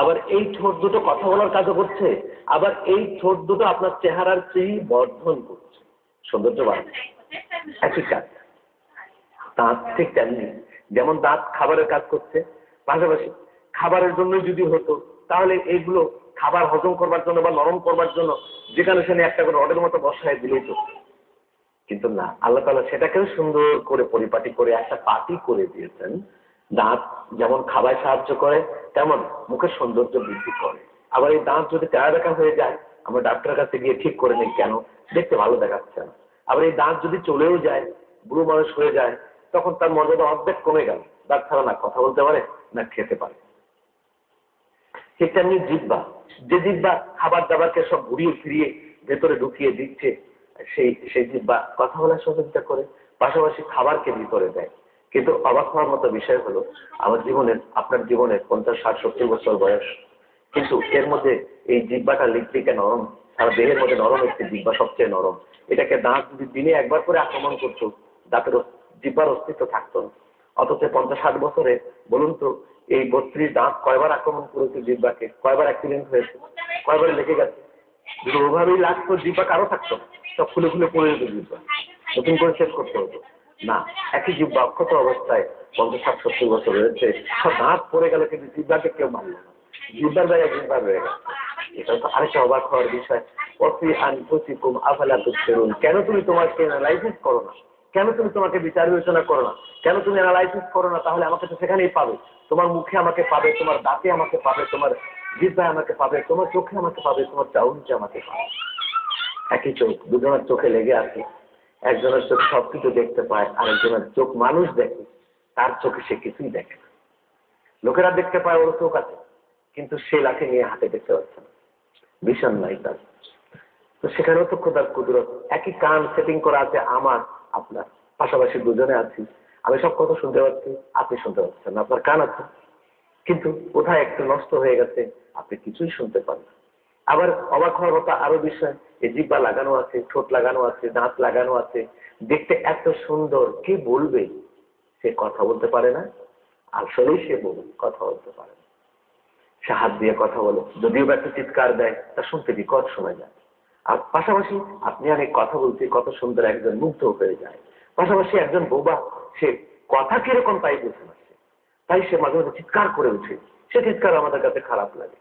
আবার এই ঠোঁট দুটো কথা বলার কাজও করছে, আবার এই ঠোঁট দুটো আপনার চেহারার চেয়ে বর্ধন করছে। সৌন্দর্য বাড়ছে একই কাজ। দাঁত ঠিক তেমনি। যেমন দাঁত খাবারের কাজ করছে, পাশাপাশি খাবারের জন্য যদি হতো, তাহলে এইগুলো খাবার হজম করবার জন্য বা নরম করবার জন্য যেখানে সেখানে একটা করে রডের মতো বসায় দিলেই তো। কিন্তু না, আল্লাহ তালা সেটাকেও সুন্দর করে পরিপাটি করে একটা পাটি করে দিয়েছেন। দাঁত যেমন খাবায় সাহায্য করে, তেমন মুখের সৌন্দর্য বৃদ্ধি করে। আবার এই দাঁত যদি তেরা দেখা হয়ে যায়, আমরা ডাক্তারের কাছে গিয়ে ঠিক করে নিই কেন? দেখতে ভালো দেখাচ্ছে না। আবার এই দাঁত যদি চলেও যায়, বুড়ো মানুষ হয়ে যায়, তখন তার মর্যাদা অর্ধেক কমে গেল। ছাড়া না কথা বলতে পারে, না খেতে পারে। ঠিক তেমনি জিব্বা। যে জিব্বা খাবার দাবারকে সব ঘুরিয়ে ফিরিয়ে ভেতরে ঢুকিয়ে দিচ্ছে, সেই সেই জিব্বা কথা বলার সহযোগিতা করে, পাশাপাশি খাবারকে ভিতরে দেয়। কিন্তু অবাক হওয়ার মতো বিষয় হলো, আমার জীবনের আপনার জীবনের পঞ্চাশ, ষাট, সত্তর বছর বয়স। কিন্তু এর মধ্যে এই জিব্বাটা লিপলিকে নরম, সারা দেহের মধ্যে নরম একটি জিব্বা, সবচেয়ে নরম। এটাকে দাঁত যদি দিনে একবার করে আক্রমণ করতো, দাঁতের জিব্বার অস্তিত্ব থাকতো না। অথচ পঞ্চাশ, ষাট বছরে, বলুন তো, এই বত্রিশ দাঁত কয়বার আক্রমণ করেছে জিব্বাকে, কয়বার অ্যাক্সিডেন্ট হয়েছে, কয়বার লেগে গেছে? যদি ওভাবেই লাগতো, জিব্বা কারও থাকতো সব খুলে খুলে পড়ে যেত জিব্বা। নতুন করে শেষ করতে হতো। না, একই জিব্বা অক্ষত অবস্থায় পঞ্চাশ ষাট সত্তর বছর রয়েছে, সব দাঁত পড়ে গেল কিন্তু জিব্বাকে কেউ মানল না। জিব্বার জায়গায় জিব্বা রয়ে গেছে এটা তো আরেকটা অবাক হওয়ার বিষয়। অফি আনফুসিকুম আফালা তুবসিরুন। কেন তুমি তোমাকে অ্যানালাইসিস করো না? কেন তুমি তোমাকে বিচার বিবেচনা করো না? কেন তুমি অ্যানালাইসিস করো না? তাহলে আমাকে তো সেখানেই পাবে। তোমার মুখে আমাকে পাবে, তোমার দাঁতে আমাকে পাবে, তোমার জিব্বায় আমাকে পাবে, তোমার চোখে আমাকে পাবে, তোমার চাউনিতে আমাকে পাবে। একই চোখ, দুজনের চোখে লেগে আছে। একজনের চোখ সবকিছু দেখতে পায়, আরেকজনের চোখ মানুষ দেখে, তার চোখে সে কিছুই দেখে না। লোকেরা দেখতে পায় ওর চোখ আছে, কিন্তু সে লাঠি নিয়ে হাতে দেখতে পাচ্ছে না। ভীষণ নাই তার তো সেখানেও তো খোদার কুদরত, একই কান সেটিং করা আছে আমার, আপনার। পাশাপাশি দুজনে আছি। আমি সব কথা শুনতে পাচ্ছি, আপনি শুনতে পাচ্ছেন আপনার কান আছে। কিন্তু কোথায় একটু নষ্ট হয়ে গেছে, আপনি কিছুই শুনতে পান আবার অবাক হওয়ার মতো আরও বিষয় এই জিব্বা লাগানো আছে, ঠোঁট লাগানো আছে, দাঁত লাগানো আছে, দেখতে এত সুন্দর, কে বলবে? সে কথা বলতে পারে না, আসলেই সে বলবে, কথা বলতে পারে না। সে হাত দিয়ে কথা বলে, যদিও বা একটু চিৎকার দেয়, তা শুনতে বিকট শোনা যায়। আর পাশাপাশি আপনি আমি কথা বলছি কত সুন্দর একজন মুগ্ধ হয়ে যায়। পাশাপাশি একজন বোবা, সে কথা কীরকম তাই বুঝে না তাই সে মাঝে মাঝে চিৎকার করে উঠে, সে চিৎকার আমাদের কাছে খারাপ লাগে।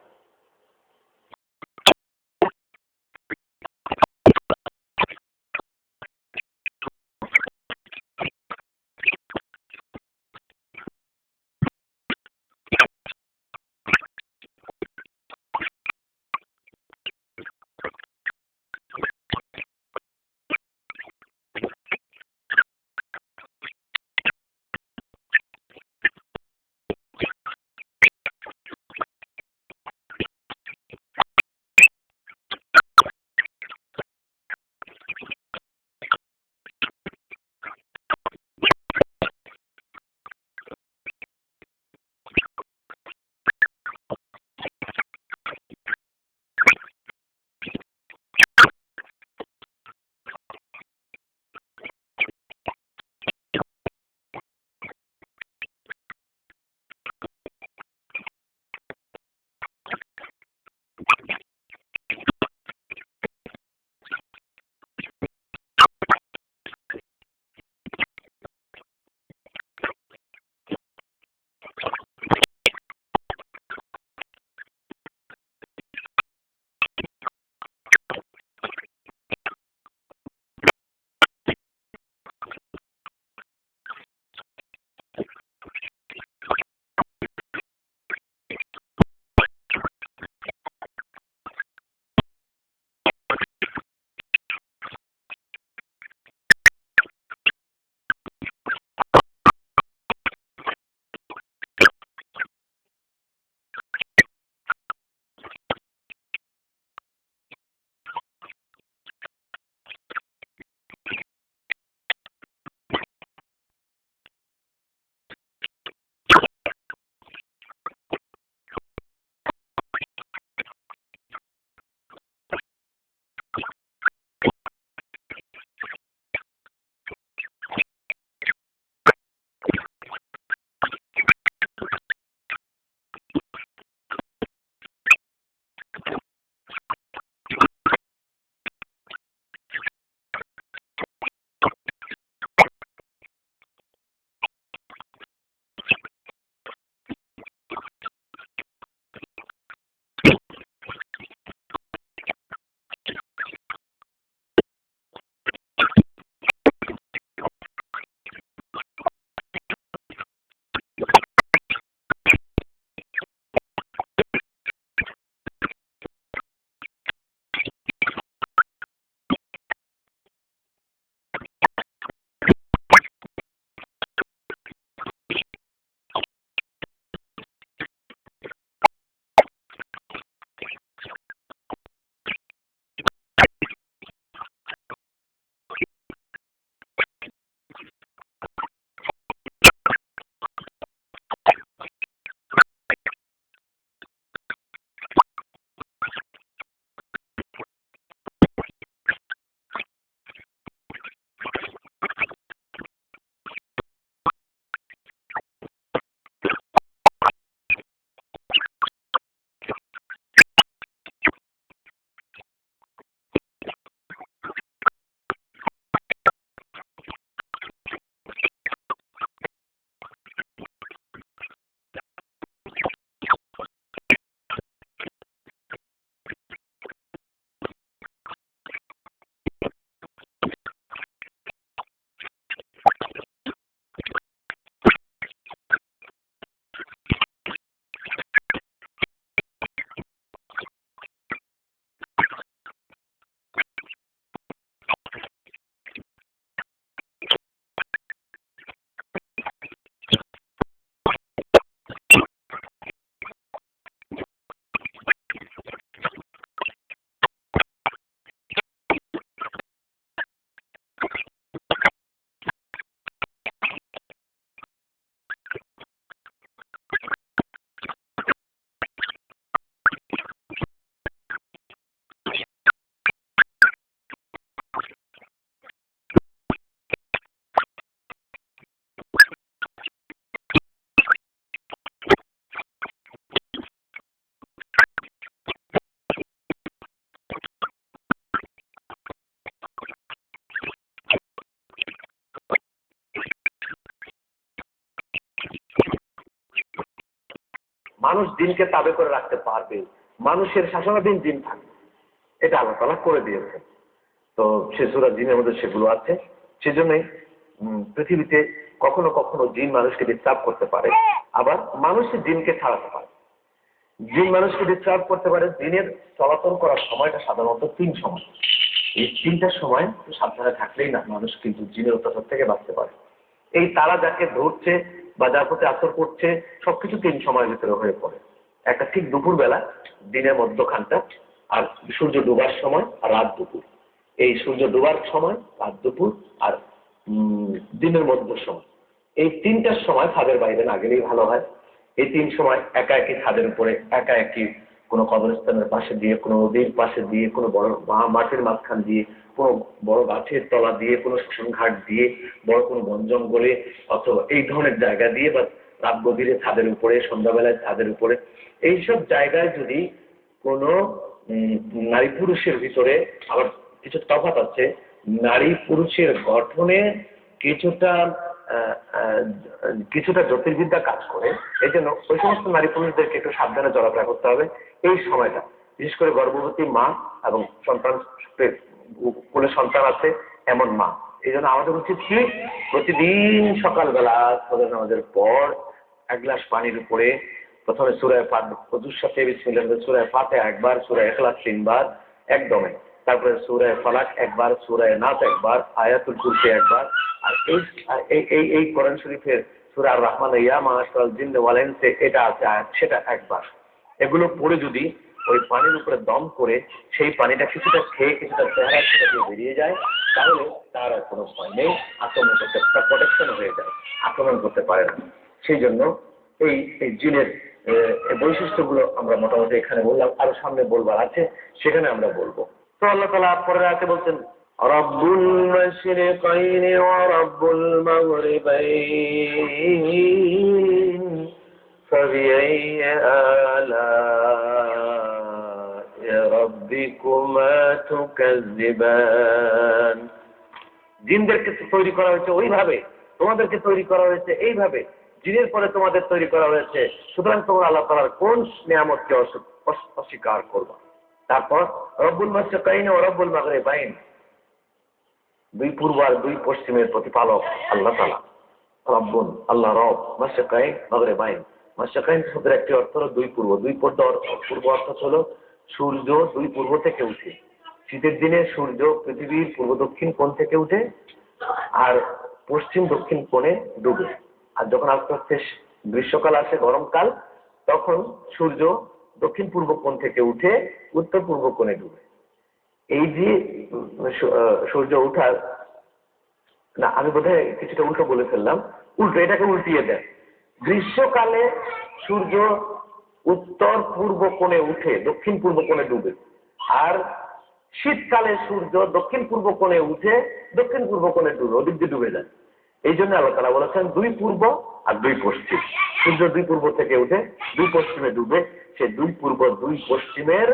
মানুষ দিনকে তাবে করে রাখতে পারবে। মানুষের শাসনাধীন দিন থাকবে। এটা আল্লাহ তালা করে দিয়েছেন। তো সে সুরা জিনের মধ্যে সেগুলো আছে। সেজন্যই পৃথিবীতে কখনো কখনো জিন মানুষকে ডিস্টার্ব করতে পারে। আবার মানুষের জিনকে ছাড়াতে পারে। জিন মানুষকে ডিস্টার্ব করতে পারে, দিনের চলাচল করার সময়টা সাধারণত তিন সময়। এই তিনটার সময় সাবধানে থাকলেই না মানুষ কিন্তু জিনের অত্যাচার থেকে বাঁচতে পারে। এই তারা যাকে ধরছে বা যার প্রতি আসর করছে সবকিছু তিন সময়ের ভিতরে হয়ে পড়ে। একটা ঠিক দুপুরবেলা, দিনের মধ্যখানটা, আর সূর্য ডুবার সময় আর রাত দুপুর। এই সূর্য ডুবার সময়, রাত দুপুর, আর দিনের মধ্য সময়। এই তিনটার সময় ছাদের বাইরে না গেলেই ভালো হয়। এই তিন সময় একা একই ছাদের উপরে, একা একই কোনো কবরস্থানের পাশে দিয়ে, কোনো নদীর পাশে দিয়ে, কোনো বড় মাঠের মাঝখান দিয়ে, কোনো বড় গাছের তলা দিয়ে, কোনো শ্মশান ঘাট দিয়ে, বড় কোনো বন জঙ্গলে, অথবা এই ধরনের জায়গা দিয়ে বা রাত গভীরে ছাদের উপরে, সন্ধ্যাবেলায় ছাদের উপরে, এইসব জায়গায় যদি কোনো নারী পুরুষের ভিতরে আবার কিছু তফাৎ আছে, নারী পুরুষের গঠনে কিছুটা কিছুটা জ্যোতির্বিদ্যা কাজ করে। এই জন্য ওই সমস্ত নারী পুরুষদেরকে একটু সাবধানে চলাফেরা করতে হবে এই সময়টা। বিশেষ করে গর্ভবতী মা এবং সন্তান কোলে সন্তান আছে, এমন মা। এই জন্য আমাদের উচিত কি? প্রতিদিন সকালবেলা ফজর নামাজের পর এক গ্লাস পানির উপরে প্রথমে সুরায় ফাত প্রচুর সাথে বিসমিল্লাহ সুরায় ফাতে একবার, সুরায় এখলাস তিনবার, একদমে। তারপরে সুরায় ফালাক একবার সুরায় নাচ একবার, আয়াতুল কুরসি একবার। আর এই এই এই কোরআন শরীফের সুরা আর রহমান ইয়া মাহাসাল জিন্দ ওয়ালেন্সে এটা আছে সেটা একবার। এগুলো পড়ে যদি ওই পানির উপরে দম করে সেই পানিটা কিছুটা খেয়ে, কিছুটা চেহারা সেটা দিয়ে বেরিয়ে যায়, তাহলে তার আর কোনো ভয় নেই আক্রমণ করতে প্রোটেকশন হয়ে যায়, আক্রমণ করতে পারে না। সেই জন্য এই এই জিনের বৈশিষ্ট্যগুলো আমরা মোটামুটি এখানে বললাম, আরও সামনে বলবার আছে, সেখানে আমরা বলব। তো আল্লাহ তালা পরে আছে বলছেন রব্বুল মাশরিকাইন ওয়া রব্বুল মাগরিবাইন فبأي آلاء ربكما تكذبان জিনদেরকে তো তৈরি করা হয়েছে ওইভাবে তোমাদেরকে তৈরি করা হয়েছে এইভাবে জিনের পরে তোমাদের তৈরি করা হয়েছে সুতরাং তোমরা আল্লাহ তালার কোন নিয়ামতকে অস- অস- অস্বীকার করবা তারপর রব্বুল মাসকাইন ও রব্বুল মাগরে বাইন দুই পূর্ব আর দুই পশ্চিমের প্রতিপালক আল্লাহ তালা রব্বুন, আল্লাহ রব মাসকাইন মাগরে বাইন মাসকাইন শব্দের একটি অর্থ হলো দুই পূর্ব। দুই পূর্ব পূর্ব অর্থ হলো সূর্য দুই পূর্ব থেকে উঠে। শীতের দিনে সূর্য পৃথিবীর পূর্ব দক্ষিণ কোণ থেকে উঠে আর পশ্চিম দক্ষিণ কোণে ডুবে। আর যখন আস্তে আস্তে গ্রীষ্মকাল আসে, গরমকাল, তখন সূর্য দক্ষিণ পূর্ব কোণ থেকে উঠে উত্তর পূর্ব কোণে ডুবে। এই যে সূর্য উঠার, না, আমি বোধহয় কিছুটা উল্টো বলে ফেললাম। উল্টো, এটাকে উল্টিয়ে দেন। গ্রীষ্মকালে সূর্য উত্তর পূর্ব কোণে উঠে দক্ষিণ পূর্ব কোণে ডুবে আর শীতকালে সূর্য দক্ষিণ পূর্ব কোণে উঠে দক্ষিণ পূর্ব কোণে ডুবে, ওদিক দিয়ে ডুবে যায়। এই জন্য আল্লাহ তালা বলেছেন, দুই পূর্ব আর দুই পশ্চিম। সূর্য দুই পূর্ব থেকে উঠে দুই পশ্চিমে ডুবে, সে দুই পূর্ব, দুই পশ্চিমের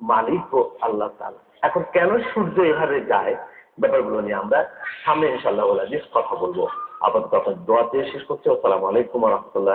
মালিক ও আল্লাহ তালা এখন কেন সূর্য এভাবে যায়? ব্যাপারগুলো নিয়ে আমরা সামনে ইনশাল্লাহ কথা বলব। আপাতত এখন দোয়াতে শেষ করছি। আসসালামু আলাইকুম রহমতুল্লাহ